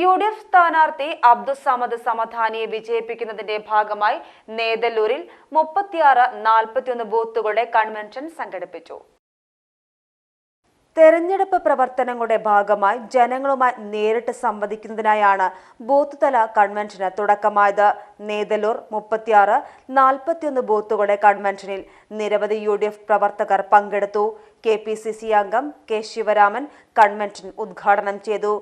U D F സ്ഥാനാർത്ഥി അബ്ദുസമദ് സമധാനിയെ വിജയിപ്പിക്കുന്നതിന്റെ ഭാഗമായി നേതല്ലൂരിൽ മുപ്പത്തിയാറ് നാൽപ്പത്തിയൊന്ന് ബൂത്തുകളുടെ കൺവെൻഷൻ സംഘടിപ്പിച്ചു. തെരഞ്ഞെടുപ്പ് പ്രവർത്തനങ്ങളുടെ ഭാഗമായി ജനങ്ങളുമായി നേരിട്ട് സംവദിക്കുന്നതിനായാണ് ബൂത്ത് തല കൺവെൻഷന് തുടക്കമായത്. നേതലൂർ മുപ്പത്തിയാറ് നാൽപ്പത്തിയൊന്ന് ബൂത്തുകളുടെ കൺവെൻഷനിൽ നിരവധി യു ഡി എഫ് പ്രവർത്തകർ പങ്കെടുത്തു. കെ പി സി സി അംഗം കെ ശിവരാമൻ കൺവെൻഷൻ ഉദ്ഘാടനം ചെയ്തു.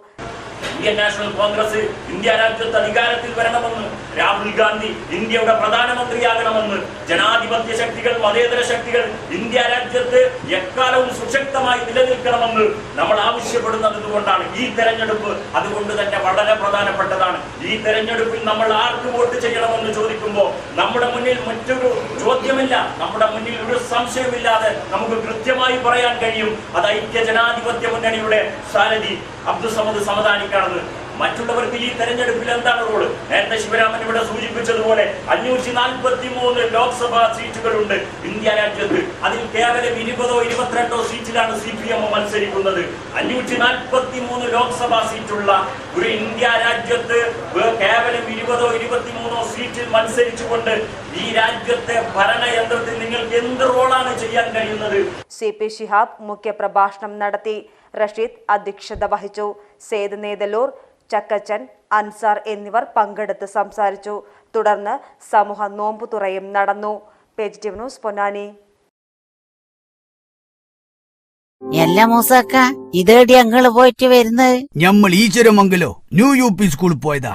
ഇന്ത്യൻ നാഷണൽ കോൺഗ്രസ് ഇന്ത്യ രാജ്യത്ത് അധികാരത്തിൽ വരണമെന്ന് രാഹുൽ ഗാന്ധി ഇന്ത്യയുടെ പ്രധാനമന്ത്രിയാകണമെന്ന് ജനാധിപത്യ ശക്തികൾ മതേതര ശക്തികൾ ഇന്ത്യ രാജ്യത്ത് എക്കാലവും സുശക്തമായി നിലനിൽക്കണമെന്ന് നമ്മൾ ആവശ്യപ്പെടുന്നത് കൊണ്ടാണ് ഈ തെരഞ്ഞെടുപ്പ്. അതുകൊണ്ട് തന്നെ വളരെ പ്രധാനപ്പെട്ടതാണ്. ഈ തെരഞ്ഞെടുപ്പിൽ നമ്മൾ ആർക്ക് വോട്ട് ചെയ്യണമെന്ന് ചോദിക്കുമ്പോൾ നമ്മുടെ മുന്നിൽ മറ്റൊരു ചോദ്യമില്ല. നമ്മുടെ മുന്നിൽ ഒരു സംശയമില്ലാതെ നമുക്ക് കൃത്യമായി പറയാൻ കഴിയും. അത് ഐക്യ ജനാധിപത്യ മുന്നണിയുടെ സാരഥി അബ്ദുസമദ് സമദാനിക്കാണെന്ന്. മറ്റുള്ളവർക്ക് ഈ തെരഞ്ഞെടുപ്പിൽ എന്താണ് റോൾ? നേരത്തെ ശിവരാമൻ ഇവിടെ സൂചിപ്പിച്ചതുപോലെ അഞ്ഞൂറ്റി നാൽപ്പത്തി മൂന്ന് ലോക്സഭാ സീറ്റുകളുണ്ട് ഇന്ത്യ രാജ്യത്ത്. അതിൽ കേവലം ഇരുപതോ ഇരുപത്തിരണ്ടോ സീറ്റിലാണ് സി പി എം മത്സരിക്കുന്നത്. അഞ്ഞൂറ്റി നാൽപ്പത്തി മൂന്ന് ലോക്സഭാ സീറ്റുള്ള ഒരു ഇന്ത്യ രാജ്യത്ത് കേവലം ഇരുപതോ ഇരുപത്തിമൂന്നോ സീറ്റിൽ മത്സരിച്ചുകൊണ്ട് ഈ രാജ്യത്തെ ഭരണയന്ത്രത്തിൽ നിങ്ങൾക്ക് എന്ത് റോളാണ് ചെയ്യാൻ കഴിയുന്നത്? സി പി ഷിഹാബ് മുഖ്യപ്രഭാഷണം നടത്തി. റഷീദ് അധ്യക്ഷത വഹിച്ചു. സേത് നേതലൂർ ചക്കച്ചൻ അൻസാർ എന്നിവർ പങ്കെടുത്ത് സംസാരിച്ചു. തുടർന്ന് സമൂഹ നോമ്പുതുറയും നടന്നു. Page T news Ponnani. എല്ലാ മൂസക്ക ഇതേടി അങ്ങൾ പോയിട്ട് വരുന്നത്? ഞമ്മൾ ഈശ്വരമംഗലോ ന്യൂ യു പി സ്കൂളിൽ പോയതാ.